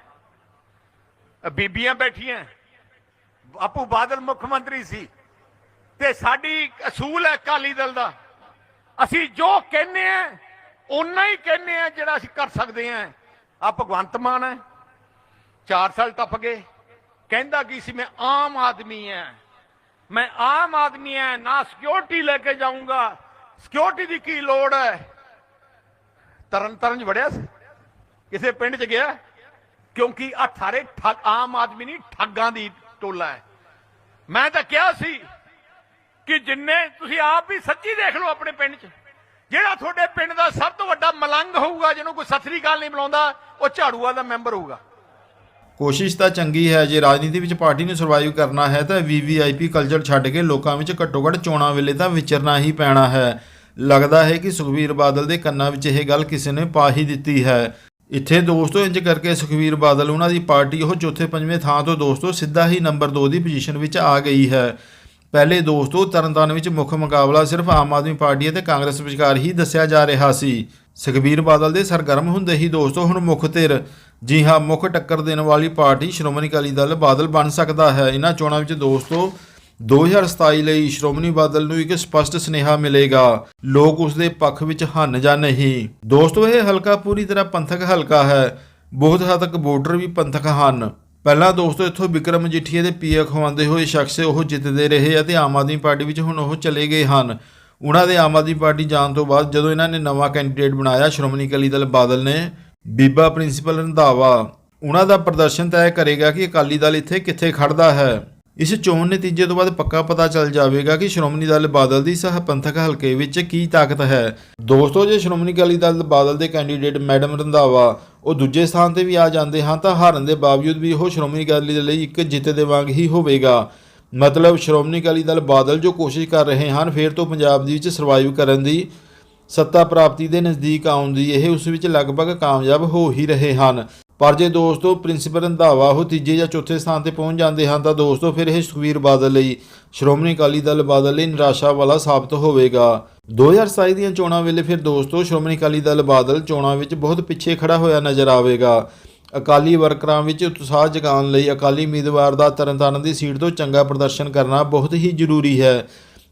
ਬੀਬੀਆਂ ਬੈਠੀਆਂ ਆਪੂ ਬਾਦਲ ਮੁੱਖ ਮੰਤਰੀ ਸੀ ਤੇ ਸਾਡੀ ਅਸੂਲ ਹੈ ਅਕਾਲੀ ਦਲ ਦਾ। ਅਸੀਂ ਜੋ ਕਹਿੰਨੇ ਆ ਓਨਾ ਹੀ ਕਹਿੰਨੇ ਆ ਜਿਹੜਾ ਅਸੀਂ ਕਰ ਸਕਦੇ ਆ ਆ ਭਗਵੰਤ ਮਾਨ ਹੈ 4 ਸਾਲ ਟੱਪ ਗਏ। ਕਹਿੰਦਾ ਕੀ ਸੀ, ਮੈਂ ਆਮ ਆਦਮੀ ਆ ਮੈਂ ਆਮ ਆਦਮੀ ਆ ਨਾ ਸਿਕਿਉਰਿਟੀ ਲੈ ਕੇ ਜਾਊਂਗਾ। ਸਿਕਿਉਰਿਟੀ ਦੀ ਕੀ ਲੋੜ ਹੈ? ਤਰਨ ਤਰਨ ਚ ਵੜਿਆ ਸੀ? ਕਿਸੇ ਪਿੰਡ ਚ ਗਿਆ? ਕਿਉਂਕਿ ਆ ਸਾਰੇ ਠੱਗ ਆਮ ਆਦਮੀ ਨਹੀਂ, ਠੱਗਾਂ ਦੀ ਟੋਲਾ ਹੈ। ਮੈਂ ਤਾਂ ਕਿਹਾ ਸੀ ਕਿ ਜਿੰਨੇ ਤੁਸੀਂ ਆਪ ਵੀ ਸੱਚੀ ਦੇਖ ਲਓ ਆਪਣੇ ਪਿੰਡ 'ਚ, ਜਿਹੜਾ ਤੁਹਾਡੇ ਪਿੰਡ ਦਾ ਸਭ ਤੋਂ ਵੱਡਾ ਮਲੰਗ ਹੋਊਗਾ, ਜਿਹਨੂੰ ਕੋਈ ਸਤਰੀ ਗੱਲ ਨਹੀਂ ਬੁਲਾਉਂਦਾ, ਉਹ ਝਾੜੂਆ ਦਾ ਮੈਂਬਰ ਹੋਊਗਾ। ਕੋਸ਼ਿਸ਼ ਤਾਂ ਚੰਗੀ ਹੈ, ਜੇ ਰਾਜਨੀਤੀ ਵਿੱਚ ਪਾਰਟੀ ਨੂੰ ਸਰਵਾਈਵ ਕਰਨਾ ਹੈ, ਤਾਂ ਵੀਵੀਆਈਪੀ ਕਲਚਰ ਛੱਡ ਕੇ ਲੋਕਾਂ ਵਿੱਚ ਘੱਟੋ-ਘੱਟ ਚੋਣਾਂ ਵੇਲੇ ਤਾਂ ਵਿਚਰਨਾ ਹੀ ਪੈਣਾ ਹੈ। ਲੱਗਦਾ ਹੈ ਕਿ ਸੁਖਬੀਰ ਬਾਦਲ ਦੇ ਕੰਨਾਂ ਵਿੱਚ ਇਹ ਗੱਲ ਕਿਸੇ ਨੇ ਪਾ ਹੀ ਦਿੱਤੀ ਹੈ। ਇੱਥੇ ਦੋਸਤੋ, ਇੰਜ ਕਰਕੇ ਸੁਖਬੀਰ ਬਾਦਲ, ਉਹਨਾਂ ਦੀ ਪਾਰਟੀ ਉਹ ਚੌਥੇ ਪੰਜਵੇਂ ਥਾਂ ਤੋਂ ਦੋਸਤੋ, ਸਿੱਧਾ ਹੀ ਨੰਬਰ 2 ਦੀ ਪੋਜੀਸ਼ਨ ਵਿੱਚ ਆ ਗਈ ਹੈ। ਪਹਿਲੇ ਦੋਸਤੋ, ਤਰਨਤਾਰਨ ਵਿੱਚ ਮੁੱਖ ਮੁਕਾਬਲਾ ਸਿਰਫ ਆਮ ਆਦਮੀ ਪਾਰਟੀ ਅਤੇ ਕਾਂਗਰਸ ਵਿਚਕਾਰ ਹੀ ਦੱਸਿਆ ਜਾ ਰਿਹਾ ਸੀ। ਸੁਖਬੀਰ ਬਾਦਲ ਦੇ ਸਰਗਰਮ ਹੁੰਦੇ ਹੀ ਦੋਸਤੋ, ਹੁਣ ਮੁੱਖ ਧਿਰ, ਜੀ ਹਾਂ, ਮੁੱਖ ਟੱਕਰ ਦੇਣ ਵਾਲੀ ਪਾਰਟੀ ਸ਼੍ਰੋਮਣੀ ਅਕਾਲੀ ਦਲ ਬਾਦਲ ਬਣ ਸਕਦਾ ਹੈ। ਇਹਨਾਂ ਚੋਣਾਂ ਵਿੱਚ ਦੋਸਤੋ 2027 ਲਈ ਸ਼੍ਰੋਮਣੀ ਬਾਦਲ ਨੂੰ ਇੱਕ ਸਪਸ਼ਟ ਸੁਨੇਹਾ ਮਿਲੇਗਾ, ਲੋਕ ਉਸ ਦੇ ਪੱਖ ਵਿੱਚ ਹਨ ਜਾਂ ਨਹੀਂ। ਦੋਸਤੋ, ਇਹ ਹਲਕਾ ਪੂਰੀ ਤਰ੍ਹਾਂ ਪੰਥਕ ਹਲਕਾ ਹੈ। ਬਹੁਤ ਹੱਦ ਤੱਕ ਵੋਟਰ ਵੀ ਪੰਥਕ ਹਨ। ਪਹਿਲਾਂ ਦੋਸਤੋ, ਇੱਥੋਂ ਵਿਕਰਮ ਮਜੀਠੀਆ ਦੇ ਪੀਏ ਖਵਾਉਂਦੇ ਹੋਏ ਸ਼ਖਸ ਉਹ ਜਿੱਤਦੇ ਰਹੇ ਅਤੇ ਆਮ ਆਦਮੀ ਪਾਰਟੀ ਵਿੱਚ ਹੁਣ ਉਹ ਚਲੇ ਗਏ ਹਨ। ਉਹਨਾਂ ਦੇ ਆਮ ਆਦਮੀ ਪਾਰਟੀ ਜਾਣ ਤੋਂ ਬਾਅਦ ਜਦੋਂ ਇਹਨਾਂ ਨੇ ਨਵਾਂ ਕੈਂਡੀਡੇਟ ਬਣਾਇਆ, ਸ਼੍ਰੋਮਣੀ ਅਕਾਲੀ ਦਲ ਬਾਦਲ ਨੇ, ਬੀਬਾ ਪ੍ਰਿੰਸੀਪਲ ਰੰਧਾਵਾ, ਉਹਨਾਂ ਦਾ ਪ੍ਰਦਰਸ਼ਨ ਤੈਅ ਕਰੇਗਾ ਕਿ ਅਕਾਲੀ ਦਲ ਇੱਥੇ ਕਿੱਥੇ ਖੜਦਾ ਹੈ। ਇਸ ਚੋਣ ਨਤੀਜੇ ਤੋਂ ਬਾਅਦ ਪੱਕਾ ਪਤਾ ਚੱਲ ਜਾਵੇਗਾ ਕਿ ਸ਼੍ਰੋਮਣੀ ਦਲ ਬਾਦਲ ਦੀ ਸਹ ਪੰਥਕ ਹਲਕੇ ਵਿੱਚ ਕੀ ਤਾਕਤ ਹੈ। ਦੋਸਤੋ, ਜੇ ਸ਼੍ਰੋਮਣੀ ਅਕਾਲੀ ਦਲ ਬਾਦਲ ਦੇ ਕੈਂਡੀਡੇਟ ਮੈਡਮ ਰੰਧਾਵਾ ਉਹ ਦੂਜੇ ਸਥਾਨ ਤੇ ਵੀ ਆ ਜਾਂਦੇ ਹਨ, ਤਾਂ ਹਾਰਨ ਦੇ ਬਾਵਜੂਦ ਵੀ ਉਹ ਸ਼੍ਰੋਮਣੀ ਅਕਾਲੀ ਦਲ ਲਈ ਇੱਕ ਜਿੱਤ ਦੇ ਵਾਂਗ ਹੀ ਹੋਵੇਗਾ। ਮਤਲਬ, ਸ਼੍ਰੋਮਣੀ ਅਕਾਲੀ ਦਲ ਬਾਦਲ ਜੋ ਕੋਸ਼ਿਸ਼ ਕਰ ਰਹੇ ਹਨ, ਫੇਰ ਤੋਂ ਪੰਜਾਬ ਦੇ ਵਿੱਚ ਸਰਵਾਈਵ ਕਰਨ ਦੀ, ਸੱਤਾ ਪ੍ਰਾਪਤੀ ਦੇ ਨਜ਼ਦੀਕ ਆਉਣ ਦੀ, ਇਹ ਉਸ ਵਿੱਚ ਲਗਭਗ ਕਾਮਯਾਬ ਹੋ ਹੀ ਰਹੇ ਹਨ। ਪਰ ਜੇ ਦੋਸਤੋ ਪ੍ਰਿੰਸੀਪਲ ਰੰਧਾਵਾ ਉਹ ਤੀਜੇ ਜਾਂ ਚੌਥੇ ਸਥਾਨ ਤੇ ਪਹੁੰਚ ਜਾਂਦੇ ਹਨ ਤਾਂ ਦੋਸਤੋ ਫਿਰ ਇਹ ਸੁਖਵੀਰ ਬਾਦਲ ਲਈ, ਸ਼੍ਰੋਮਣੀ ਅਕਾਲੀ ਦਲ ਬਾਦਲ ਲਈ ਨਿਰਾਸ਼ਾ ਵਾਲਾ ਸਾਬਤ ਹੋਵੇਗਾ। 2027 ਦੀਆਂ ਚੋਣਾਂ ਵੇਲੇ ਫਿਰ ਦੋਸਤੋ ਸ਼੍ਰੋਮਣੀ ਅਕਾਲੀ ਦਲ ਬਾਦਲ ਚੋਣਾਂ ਵਿੱਚ ਬਹੁਤ ਪਿੱਛੇ ਖੜਾ ਹੋਇਆ ਨਜ਼ਰ ਆਵੇਗਾ। ਅਕਾਲੀ ਵਰਕਰਾਂ ਵਿੱਚ ਉਤਸ਼ਾਹ ਜਗਾਉਣ ਲਈ ਅਕਾਲੀ ਉਮੀਦਵਾਰ ਦਾ ਤਰਨਤਾਰਨ ਦੀ ਸੀਟ ਤੋਂ ਚੰਗਾ ਪ੍ਰਦਰਸ਼ਨ ਕਰਨਾ ਬਹੁਤ ਹੀ ਜ਼ਰੂਰੀ ਹੈ।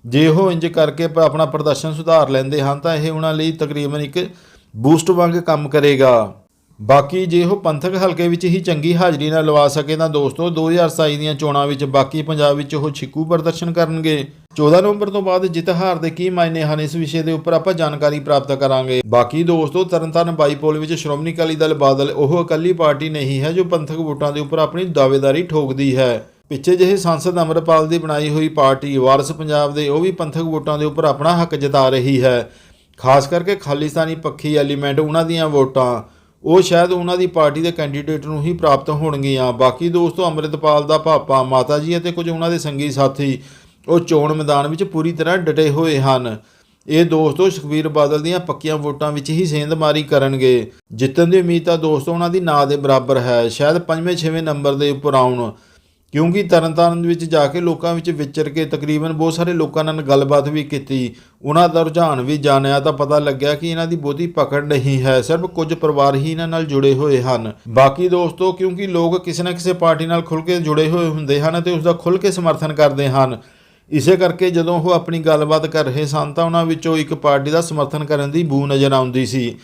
ਜੇ ਉਹ ਇੰਜ ਕਰਕੇ ਆਪਣਾ ਪ੍ਰਦਰਸ਼ਨ ਸੁਧਾਰ ਲੈਂਦੇ ਹਨ ਤਾਂ ਇਹ ਉਹਨਾਂ ਲਈ ਤਕਰੀਬਨ ਇੱਕ ਬੂਸਟ ਵਾਂਗ ਕੰਮ ਕਰੇਗਾ। ਬਾਕੀ ਜੇ ਉਹ ਪੰਥਕ ਹਲਕੇ ਵਿੱਚ ਹੀ ਚੰਗੀ ਹਾਜ਼ਰੀ ਨਾਲ ਲਵਾ ਸਕੇ ਤਾਂ ਦੋਸਤੋ 2027 ਦੀਆਂ ਚੋਣਾਂ ਵਿੱਚ ਬਾਕੀ ਪੰਜਾਬ ਵਿੱਚ ਉਹ ਛਿੱਕੂ ਪ੍ਰਦਰਸ਼ਨ ਕਰਨਗੇ। 14 ਨਵੰਬਰ ਤੋਂ ਬਾਅਦ ਜਿੱਤ ਹਾਰ ਦੇ ਕੀ ਮਾਇਨੇ ਹਨ ਇਸ ਵਿਸ਼ੇ ਦੇ ਉੱਪਰ ਆਪਾਂ ਜਾਣਕਾਰੀ ਪ੍ਰਾਪਤ ਕਰਾਂਗੇ। ਬਾਕੀ ਦੋਸਤੋ, ਤਰਨਤਾਰਨ ਬਾਈਪੋਲ ਵਿੱਚ ਸ਼੍ਰੋਮਣੀ ਅਕਾਲੀ ਦਲ ਬਾਦਲ ਉਹ ਇਕੱਲੀ ਪਾਰਟੀ ਨਹੀਂ ਹੈ ਜੋ ਪੰਥਕ ਵੋਟਾਂ ਦੇ ਉੱਪਰ ਆਪਣੀ ਦਾਅਵੇਦਾਰੀ ਠੋਕਦੀ ਹੈ। ਪਿੱਛੇ ਜਿਹੇ ਸੰਸਦ ਅਮਰਪਾਲ ਦੀ ਬਣਾਈ ਹੋਈ ਪਾਰਟੀ ਵਾਰਸ ਪੰਜਾਬ ਦੇ ਉਹ ਵੀ ਪੰਥਕ ਵੋਟਾਂ ਦੇ ਉੱਪਰ ਆਪਣਾ ਹੱਕ ਜਤਾ ਰਹੀ ਹੈ। ਖਾਸ ਕਰਕੇ ਖਾਲਿਸਤਾਨੀ ਪੱਖੀ ਐਲੀਮੈਂਟ ਉਹਨਾਂ ਦੀਆਂ ਵੋਟਾਂ। ਉਹ ਸ਼ਾਇਦ ਉਹਨਾਂ ਦੀ ਪਾਰਟੀ ਦੇ ਕੈਂਡੀਡੇਟ ਨੂੰ ਹੀ ਪ੍ਰਾਪਤ ਹੋਣਗੀਆਂ। ਬਾਕੀ ਦੋਸਤੋ, ਅੰਮ੍ਰਿਤਪਾਲ ਦਾ ਭਾਪਾ ਮਾਤਾ ਜੀ ਅਤੇ ਕੁਝ ਉਹਨਾਂ ਦੇ ਸੰਗੀ ਸਾਥੀ, ਉਹ ਚੋਣ ਮੈਦਾਨ ਵਿੱਚ ਪੂਰੀ ਤਰ੍ਹਾਂ ਡਟੇ ਹੋਏ ਹਨ। ਇਹ ਦੋਸਤੋ ਸੁਖਬੀਰ ਬਾਦਲ ਦੀਆਂ ਪੱਕੀਆਂ ਵੋਟਾਂ ਵਿੱਚ ਹੀ ਸੇਂਧਮਾਰੀ ਕਰਨਗੇ। ਜਿੱਤਣ ਦੀ ਉਮੀਦ ਤਾਂ ਦੋਸਤੋ ਉਹਨਾਂ ਦੀ ਨਾ ਦੇ ਬਰਾਬਰ ਹੈ। ਸ਼ਾਇਦ ਪੰਜਵੇਂ ਛੇਵੇਂ ਨੰਬਰ ਦੇ ਉੱਪਰ ਆਉਣ। ਕਿਉਂਕਿ ਤਰਨਤਾਰਨ ਵਿੱਚ ਜਾ ਕੇ ਲੋਕਾਂ ਵਿੱਚ ਵਿਚਰ ਕੇ ਤਕਰੀਬਨ ਬਹੁਤ ਸਾਰੇ ਲੋਕਾਂ ਨਾਲ ਗੱਲਬਾਤ ਵੀ ਕੀਤੀ। ਉਹਨਾਂ ਦਾ ਰੁਝਾਨ ਵੀ ਜਾਣਿਆ ਤਾਂ ਪਤਾ ਲੱਗਿਆ ਕਿ ਇਹਨਾਂ ਦੀ ਬਹੁਤੀ ਪਕੜ ਨਹੀਂ ਹੈ, ਸਿਰਫ ਕੁਝ ਪਰਿਵਾਰ ਹੀ ਇਹਨਾਂ ਨਾਲ ਜੁੜੇ ਹੋਏ ਹਨ। ਬਾਕੀ ਦੋਸਤੋ, ਕਿਉਂਕਿ ਲੋਕ ਕਿਸੇ ਨਾ ਕਿਸੇ ਪਾਰਟੀ ਨਾਲ ਖੁੱਲ੍ਹ ਕੇ ਜੁੜੇ ਹੋਏ ਹੁੰਦੇ ਹਨ ਤੇ ਉਸ ਦਾ ਖੁੱਲ੍ਹ ਕੇ ਸਮਰਥਨ ਕਰਦੇ ਹਨ। ਇਸੇ ਕਰਕੇ ਜਦੋਂ ਉਹ ਆਪਣੀ ਗੱਲਬਾਤ ਕਰ ਰਹੇ ਸਨ ਤਾਂ ਉਹਨਾਂ ਵਿੱਚੋਂ ਇੱਕ ਪਾਰਟੀ ਦਾ ਸਮਰਥਨ ਕਰਨ ਦੀ ਬੂ ਨਜ਼ਰ ਆਉਂਦੀ ਸੀ।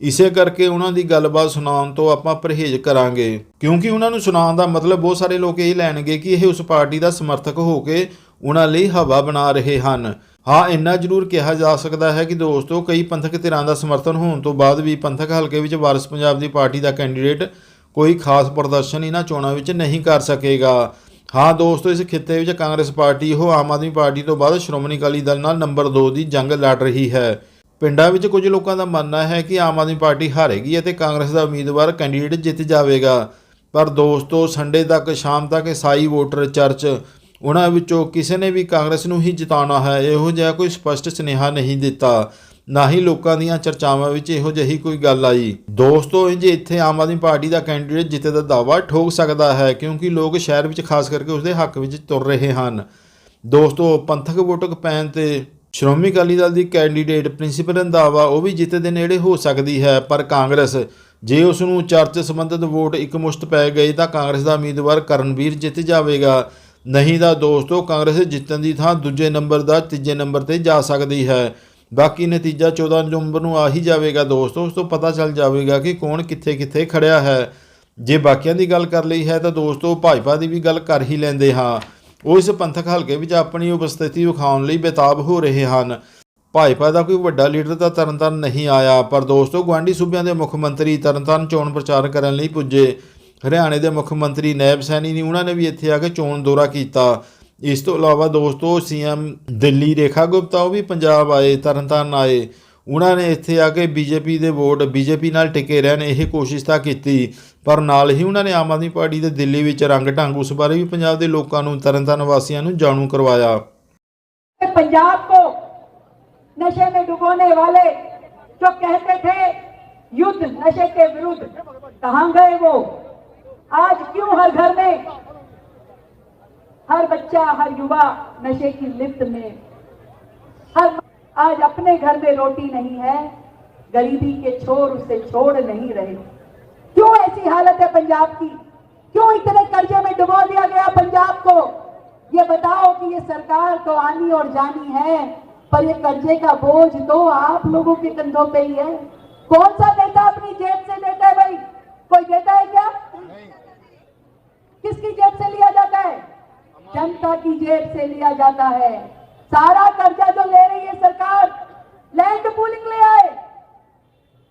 ਇਸੇ ਕਰਕੇ ਉਹਨਾਂ ਦੀ ਗੱਲਬਾਤ ਸੁਣਾਉਣ ਤੋਂ ਆਪਾਂ ਪਰਹੇਜ਼ ਕਰਾਂਗੇ। ਕਿਉਂਕਿ ਉਹਨਾਂ ਨੂੰ ਸੁਣਾਉਣ ਦਾ ਮਤਲਬ ਬਹੁਤ ਸਾਰੇ ਲੋਕ ਇਹ ਲੈਣਗੇ ਕਿ ਇਹ ਉਸ ਪਾਰਟੀ ਦਾ ਸਮਰਥਕ ਹੋ ਕੇ ਉਹਨਾਂ ਲਈ ਹਵਾ ਬਣਾ ਰਹੇ ਹਨ। ਹਾਂ, ਇੰਨਾ ਜ਼ਰੂਰ ਕਿਹਾ ਜਾ ਸਕਦਾ ਹੈ ਕਿ ਦੋਸਤੋ, ਕਈ ਪੰਥਕ ਧਿਰਾਂ ਦਾ ਸਮਰਥਨ ਹੋਣ ਤੋਂ ਬਾਅਦ ਵੀ ਪੰਥਕ ਹਲਕੇ ਵਿੱਚ ਵਾਰਿਸ ਪੰਜਾਬ ਦੀ ਪਾਰਟੀ ਦਾ ਕੈਂਡੀਡੇਟ ਕੋਈ ਖਾਸ ਪ੍ਰਦਰਸ਼ਨ ਇਹਨਾਂ ਚੋਣਾਂ ਵਿੱਚ ਨਹੀਂ ਕਰ ਸਕੇਗਾ। ਹਾਂ, ਦੋਸਤੋ, ਇਸ ਖਿੱਤੇ ਵਿੱਚ ਕਾਂਗਰਸ ਪਾਰਟੀ, ਉਹ ਆਮ ਆਦਮੀ ਪਾਰਟੀ ਤੋਂ ਬਾਅਦ ਸ਼੍ਰੋਮਣੀ ਅਕਾਲੀ ਦਲ ਨਾਲ ਨੰਬਰ 2 ਦੀ ਜੰਗ ਲੜ ਰਹੀ ਹੈ। ਪਿੰਡਾਂ ਵਿੱਚ ਕੁਝ ਲੋਕਾਂ ਦਾ ਮੰਨਣਾ ਹੈ ਕਿ ਆਮ ਆਦਮੀ ਪਾਰਟੀ ਹਾਰੇਗੀ ਅਤੇ ਕਾਂਗਰਸ ਦਾ ਉਮੀਦਵਾਰ ਕੈਂਡੀਡੇਟ ਜਿੱਤ ਜਾਵੇਗਾ। ਪਰ ਦੋਸਤੋ, ਸੰਡੇ ਤੱਕ, ਸ਼ਾਮ ਤੱਕ ਈਸਾਈ ਵੋਟਰ ਚਰਚ, ਉਹਨਾਂ ਵਿੱਚੋਂ ਕਿਸੇ ਨੇ ਵੀ ਕਾਂਗਰਸ ਨੂੰ ਹੀ ਜਿਤਾਉਣਾ ਹੈ, ਇਹੋ ਜਿਹਾ ਕੋਈ ਸਪਸ਼ਟ ਸੁਨੇਹਾ ਨਹੀਂ ਦਿੱਤਾ। ਨਾ ਹੀ ਲੋਕਾਂ ਦੀਆਂ ਚਰਚਾਵਾਂ ਵਿੱਚ ਇਹੋ ਜਿਹੀ ਕੋਈ ਗੱਲ ਆਈ। ਦੋਸਤੋ, ਇੰਜ ਇੱਥੇ ਆਮ ਆਦਮੀ ਪਾਰਟੀ ਦਾ ਕੈਂਡੀਡੇਟ ਜਿੱਤੇ ਦਾ ਦਾਅਵਾ ਠੋਕ ਸਕਦਾ ਹੈ, ਕਿਉਂਕਿ ਲੋਕ ਸ਼ਹਿਰ ਵਿੱਚ ਖਾਸ ਕਰਕੇ ਉਸਦੇ ਹੱਕ ਵਿੱਚ ਤੁਰ ਰਹੇ ਹਨ। ਦੋਸਤੋ, ਪੰਥਕ ਵੋਟਕ ਪੈਣ ਤੇ ਸ਼੍ਰੋਮਣੀ ਅਕਾਲੀ ਦਲ ਦੀ ਕੈਂਡੀਡੇਟ ਪ੍ਰਿੰਸੀਪਲ ਰੰਧਾਵਾ ਉਹ ਵੀ ਜਿੱਤ ਦੇ ਨੇੜੇ ਹੋ ਸਕਦੀ ਹੈ, ਪਰ ਕਾਂਗਰਸ ਜੇ ਉਸ ਨੂੰ ਚਰਚ ਸੰਬੰਧਿਤ ਵੋਟ ਇਕਮੁਸ਼ਤ ਪੈ ਗਏ ਤਾਂ ਕਾਂਗਰਸ ਦਾ ਉਮੀਦਵਾਰ ਕਰਨਵੀਰ ਜਿੱਤ ਜਾਵੇਗਾ। ਨਹੀਂ ਤਾਂ ਦੋਸਤੋ, ਕਾਂਗਰਸ ਜਿੱਤਣ ਦੀ ਥਾਂ ਦੂਜੇ ਨੰਬਰ ਦਾ ਤੀਜੇ ਨੰਬਰ ਤੇ ਜਾ ਸਕਦੀ ਹੈ। ਬਾਕੀ ਨਤੀਜਾ 14 ਨਵੰਬਰ ਨੂੰ ਆ ਹੀ ਜਾਵੇਗਾ ਦੋਸਤੋ, ਉਸ ਤੋਂ ਪਤਾ ਚੱਲ ਜਾਵੇਗਾ ਕਿ ਕੌਣ ਕਿੱਥੇ ਕਿੱਥੇ ਖੜਿਆ ਹੈ। ਜੇ ਬਾਕੀਆਂ ਦੀ ਗੱਲ ਕਰ ਲਈ ਹੈ ਤਾਂ ਦੋਸਤੋ, ਭਾਜਪਾ ਦੀ ਵੀ ਗੱਲ ਕਰ ਹੀ ਲੈਂਦੇ ਹਾਂ। ਉਹ ਇਸ ਪੰਥਕ ਹਲਕੇ ਵਿੱਚ ਆਪਣੀ ਉਪਸਥਿਤੀ ਵਿਖਾਉਣ ਲਈ ਬੇਤਾਬ ਹੋ ਰਹੇ ਹਨ। ਭਾਜਪਾ ਦਾ ਕੋਈ ਵੱਡਾ ਲੀਡਰ ਤਾਂ ਤਰਨਤਾਰਨ ਨਹੀਂ ਆਇਆ, ਪਰ ਦੋਸਤੋ ਗਵਾਂਢੀ ਸੂਬਿਆਂ ਦੇ ਮੁੱਖ ਮੰਤਰੀ ਤਰਨਤਾਰਨ ਚੋਣ ਪ੍ਰਚਾਰ ਕਰਨ ਲਈ ਪੁੱਜੇ। ਹਰਿਆਣੇ ਦੇ ਮੁੱਖ ਮੰਤਰੀ ਨੈਬ ਸੈਣੀ ਨੇ ਉਹਨਾਂ ਨੇ ਵੀ ਇੱਥੇ ਆ ਕੇ ਚੋਣ ਦੌਰਾ ਕੀਤਾ। ਇਸ ਤੋਂ ਇਲਾਵਾ ਦੋਸਤੋ ਸੀਐਮ ਦਿੱਲੀ ਰੇਖਾ ਗੁਪਤਾ, ਉਹ ਵੀ ਪੰਜਾਬ ਆਏ, ਤਰਨਤਾਰਨ ਆਏ। ਉਹਨਾਂ ਨੇ ਇੱਥੇ ਆ ਕੇ ਬੀਜੇਪੀ ਦੇ ਵੋਟ ਬੀਜੇਪੀ ਨਾਲ ਟਿਕੇ ਰਹਿਣ ਇਹ ਕੋਸ਼ਿਸ਼ ਤਾਂ ਕੀਤੀ ਪਰ ਨਾਲ ਹੀ ਉਹਨਾਂ ਨੇ ਆਮ ਆਦਮੀ ਪਾਰਟੀ ਦੇ ਦਿੱਲੀ ਵਿੱਚ ਰੰਗ ਢੰਗ ਉਸ ਬਾਰੇ ਵੀ ਪੰਜਾਬ ਦੇ ਲੋਕਾਂ ਨੂੰ ਤਰਨਤਾਰਨ ਵਾਸੀਆਂ ਨੂੰ ਜਾਣੂ ਕਰਵਾਇਆ पंजाब को नशे में डुबोने वाले जो कहते थे युद्ध नशे के विरुद्ध कहां गए वो आज क्यों हर घर में हर बच्चा हर युवा नशे की लिप्त में हर आज अपने घर में रोटी नहीं है, गरीबी के छोर उसे छोड़ नहीं रहे। क्यों ऐसी हालत है पंजाब की? क्यों इतने कर्जे में डुबो दिया गया पंजाब को? ये बताओ कि ये सरकार तो आनी और जानी है, पर ये कर्जे का बोझ तो आप लोगों के कंधों पे ही है। कौन सा देता अपनी जेब से देता है भाई? कोई देता है क्या? किसकी जेब से लिया जाता है? जनता की जेब से लिया जाता है। सारा कर्जा जो ले रही है सरकार लैंड पूलिंग ले आए।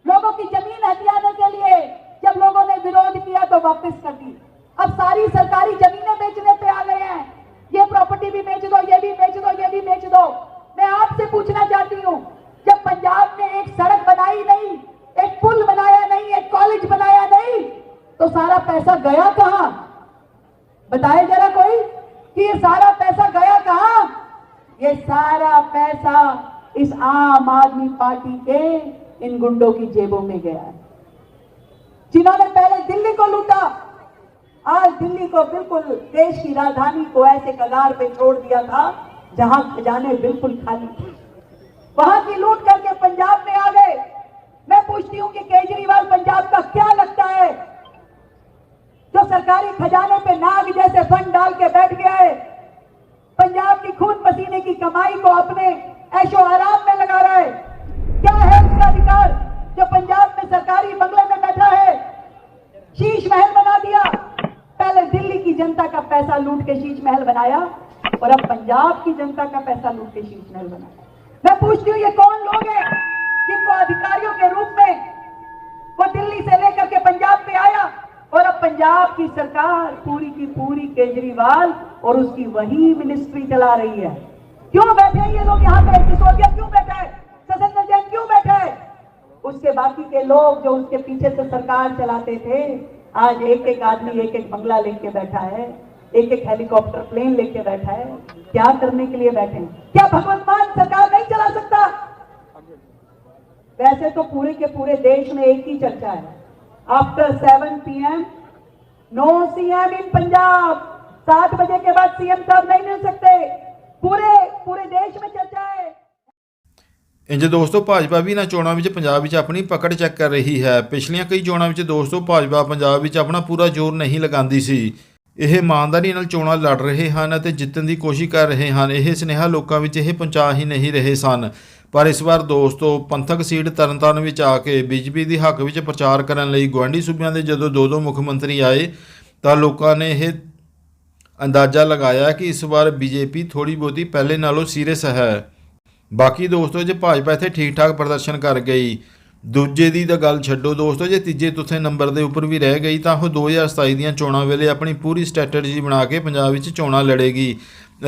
लोगों की ज़मीन हथियाने के लिए जब लोगों ने विरोध किया तो वापस कर दी। अब सारी सरकारी जमीनें बेचने पे आ गए हैं। ये प्रॉपर्टी भी बेच दो, ये भी बेच दो, ये भी बेच दो। मैं आपसे पूछना चाहती हूँ, जब पंजाब में एक सड़क बनाई नहीं, एक पुल बनाया नहीं, एक कॉलेज बनाया नहीं तो सारा पैसा गया कहा? बताए जरा कोई, कि ये सारा पैसा गया कहाँ? ये सारा पैसा इस आम आदमी पार्टी के इन गुंडों की जेबों में गया है। जिन्होंने पहले दिल्ली को लूटा, आज दिल्ली को बिल्कुल देश की राजधानी को ऐसे कगार पे छोड़ दिया था, जहाँ खजाने बिल्कुल खाली थे। वहाँ की लूट करके पंजाब में आ गए। मैं पूछती हूँ कि केजरीवाल पंजाब का क्या लगता है? जो सरकारी खजाने पे नाग जैसे फंड डाल के बैठ गया है पंजाब की खून पसीने की कमाई को अपने ऐशो आराम में लगा रहा है। क्या है उसका अधिकार? जो पंजाब में सरकारी बंगले में बैठा है, शीश महल बना दिया। पहले दिल्ली की जनता का पैसा लूट के शीश महल बनाया और अब पंजाब की जनता का पैसा लूट के शीश महल बनाया। मैं पूछती हूँ, ये कौन लोग हैं जिनको अधिकारियों के रूप में वो दिल्ली से लेकर के पंजाब में आया और अब पंजाब की सरकार पूरी की पूरी केजरीवाल और उसकी वही मिनिस्ट्री चला रही है। क्यों बैठे हैं ये लोग यहाँ पे? सिसोदिया क्यों बैठा है? जैन क्यों बैठा है? उसके बाकी के लोग जो उसके पीछे से सरकार चलाते थे, आज एक एक आदमी एक एक बंगला लेके बैठा है एक एक हेलीकॉप्टर प्लेन लेके बैठा है। क्या करने के लिए बैठे हैं? क्या भगवंत मान सरकार नहीं चला सकता? वैसे तो पूरे के पूरे देश में एक ही चर्चा है। After seven PM no CM in Punjab सात बजे के बाद सीएम साहब नहीं मिल सकते पूरे पूरे देश में चर्चा है ਇੰਜ ਦੋਸਤੋ ਭਾਜਪਾ ਵੀ ਇਹਨਾਂ ਚੋਣਾਂ ਵਿੱਚ ਪੰਜਾਬ ਵਿੱਚ ਆਪਣੀ ਪਕੜ ਚੈੱਕ ਕਰ ਰਹੀ ਹੈ ਪਿਛਲੀਆਂ ਕਈ ਚੋਣਾਂ ਵਿੱਚ ਦੋਸਤੋ ਭਾਜਪਾ ਪੰਜਾਬ ਵਿੱਚ ਆਪਣਾ ਪੂਰਾ ਜ਼ੋਰ ਨਹੀਂ ਲਗਾਉਂਦੀ ਸੀ ਇਹ ਇਮਾਨਦਾਰੀ ਨਾਲ ਚੋਣਾਂ ਲੜ ਰਹੇ ਹਨ ਅਤੇ ਜਿੱਤਣ ਦੀ ਕੋਸ਼ਿਸ਼ ਕਰ ਰਹੇ ਹਨ ਇਹ ਸੁਨੇਹਾ ਲੋਕਾਂ ਵਿੱਚ ਇਹ ਪਹੁੰਚਾ ਹੀ ਨਹੀਂ ਰਹੇ ਸਨ ਪਰ ਇਸ ਵਾਰ ਦੋਸਤੋ ਪੰਥਕ ਸੀਟ ਤਰਨਤਾਰਨ ਵਿੱਚ ਆ ਕੇ ਬੀਜੇਪੀ ਦੀ ਹੱਕ ਵਿੱਚ ਪ੍ਰਚਾਰ ਕਰਨ ਲਈ ਗਵਾਂਢੀ ਸੂਬਿਆਂ ਦੇ ਜਦੋਂ ਦੋ ਦੋ ਮੁੱਖ ਮੰਤਰੀ ਆਏ ਤਾਂ ਲੋਕਾਂ ਨੇ ਇਹ ਅੰਦਾਜ਼ਾ ਲਗਾਇਆ ਕਿ ਇਸ ਵਾਰ ਬੀਜੇਪੀ ਥੋੜੀ ਬਹੁਤੀ ਪਹਿਲੇ ਨਾਲੋਂ ਸੀਰੀਅਸ ਹੈ। ਬਾਕੀ ਦੋਸਤੋ, ਜੇ ਭਾਜਪਾ ਇੱਥੇ ਠੀਕ ਠਾਕ ਪ੍ਰਦਰਸ਼ਨ ਕਰ ਗਈ, ਦੂਜੇ ਦੀ ਤਾਂ ਗੱਲ ਛੱਡੋ ਦੋਸਤੋ, ਜੇ ਤੀਜੇ ਚੌਥੇ ਨੰਬਰ ਦੇ ਉੱਪਰ ਵੀ ਰਹਿ ਗਈ ਤਾਂ ਉਹ 2027 ਦੀਆਂ ਚੋਣਾਂ ਵੇਲੇ ਆਪਣੀ ਪੂਰੀ ਸਟ੍ਰੈਟਜੀ ਬਣਾ ਕੇ ਪੰਜਾਬ ਵਿੱਚ ਚੋਣਾਂ ਲੜੇਗੀ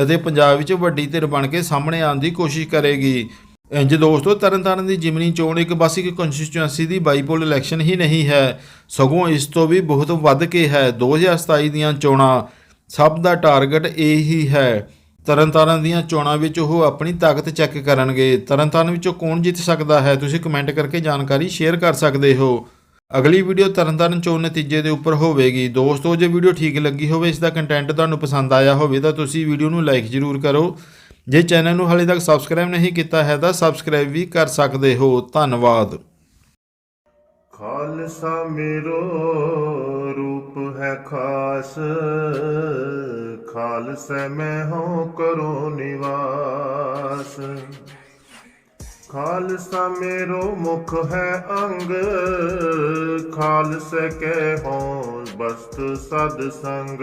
ਅਤੇ ਪੰਜਾਬ ਵਿੱਚ ਵੱਡੀ ਧਿਰ ਬਣ ਕੇ ਸਾਹਮਣੇ ਆਉਣ ਦੀ ਕੋਸ਼ਿਸ਼ ਕਰੇਗੀ। ਇੰਜ ਦੋਸਤੋ, ਤਰਨਤਾਰਨ ਦੀ ਜਿਮਨੀ ਚੋਣ ਇੱਕ ਬਸ ਇੱਕ ਕੰਸਟੀਚੁਐਂਸੀ ਦੀ ਬਾਈਪੋਲ ਇਲੈਕਸ਼ਨ ਹੀ ਨਹੀਂ ਹੈ। ਸਗੋਂ ਇਸ ਤੋਂ ਵੀ ਬਹੁਤ ਵੱਧ ਕੇ ਹੈ। 2027 ਦੀਆਂ ਚੋਣਾਂ ਸਭ ਦਾ ਟਾਰਗੇਟ ਇਹ ਹੀ। ਹੈ ਤਰਨਤਾਰਨ ਦੀਆਂ ਚੋਣਾਂ ਵਿੱਚ ਉਹ ਆਪਣੀ ਤਾਕਤ ਚੈੱਕ ਕਰਨਗੇ। ਤਰਨਤਾਰਨ ਵਿੱਚੋਂ ਕੌਣ ਜਿੱਤ ਸਕਦਾ ਹੈ? ਤੁਸੀਂ ਕਮੈਂਟ ਕਰਕੇ ਜਾਣਕਾਰੀ ਸ਼ੇਅਰ ਕਰ ਸਕਦੇ ਹੋ। ਅਗਲੀ ਵੀਡੀਓ ਤਰਨਤਾਰਨ ਚੋਣ ਨਤੀਜੇ ਦੇ ਉੱਪਰ ਹੋਵੇਗੀ। ਦੋਸਤੋ, ਜੇ ਵੀਡੀਓ ਠੀਕ ਲੱਗੀ ਹੋਵੇ, ਇਸ ਦਾ ਕੰਟੈਂਟ ਤੁਹਾਨੂੰ ਪਸੰਦ ਆਇਆ ਹੋਵੇ, ਤਾਂ ਤੁਸੀਂ ਵੀਡੀਓ ਨੂੰ ਲਾਈਕ ਜ਼ਰੂਰ ਕਰੋ। ਜੇ ਚੈਨਲ ਨੂੰ ਹਾਲੇ ਤੱਕ ਸਬਸਕ੍ਰਾਈਬ ਨਹੀਂ ਕੀਤਾ ਹੈ, ਤਾਂ ਸਬਸਕ੍ਰਾਈਬ ਵੀ ਕਰ ਸਕਦੇ ਹੋ। ਧੰਨਵਾਦ। ਖਾਲਸਾ ਮੇਰੋ। ਰੂਪ ਹੈ ਖਾਸ, ਖਾਲਸਾ ਮੈਂ ਹਉ ਕਰੋ ਨਿਵਾਸ। ਖਾਲਸਾ ਮੇਰੋ ਮੁਖ ਹੈ ਅੰਗ, ਖਾਲਸਾ ਕੈ ਹੋ ਬਸਤ ਸਦ ਸੰਗ।